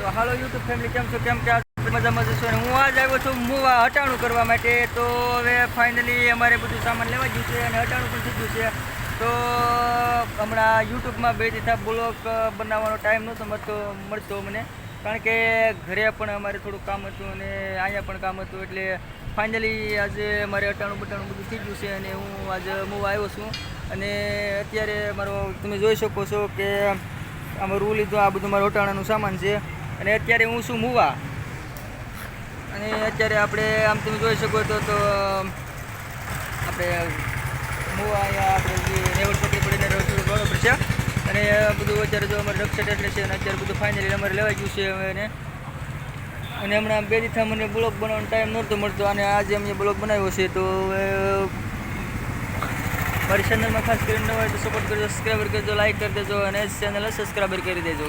તો હાલો YouTube family કેમ છો? કેમ કે મજા મજા છો હું આજ આવ્યો છું મૂવા હટાણું કરવા માટે. તો હવે ફાઇનલી અમારે બધું સામાન લેવા ગયું છે અને હટાણું પણ થઈ છે. તો હમણાં યુટ્યુબમાં બે દીધા બ્લોગ બનાવવાનો ટાઈમ નહોતો મળતો મળતો મને કારણ કે ઘરે પણ અમારે થોડું કામ હતું અને અહીંયા પણ કામ હતું. એટલે ફાઇનલી આજે મારે અટાણું બટાણું બધું થઈ ગયું છે અને હું આજે મૂવ આવ્યો છું. અને અત્યારે મારો, તમે જોઈ શકો છો કે આમાં રૂ લીધું, આ બધું મારું અટાણાનું સામાન છે. અને અત્યારે હું છું મુવા. અને અત્યારે આપણે આમ તમે જોઈ શકો તો તો આપણે મુવા અહીંયા આપણે જે નેવડ પકડી પડીને રજૂ બરોબર છે. અને બધું અત્યારે જો અમારે રક્ષા એટલે છે અને અત્યારે બધું ફાઇનલી અમારે લેવાઈ ગયું છે હવે અને હમણાં બે દીથા મને બ્લોગ બનાવવાનો ટાઈમ નહોતો મળતો અને આજે અમે બ્લોગ બનાવ્યો છે, તો મારી ચેનલમાં ખાસ કરીને હોય તો સપોર્ટ કરજો સબસ્ક્રાઈબર કરજો લાઈક કરી દેજો અને ચેનલ સબસ્ક્રાઈબર કરી દેજો.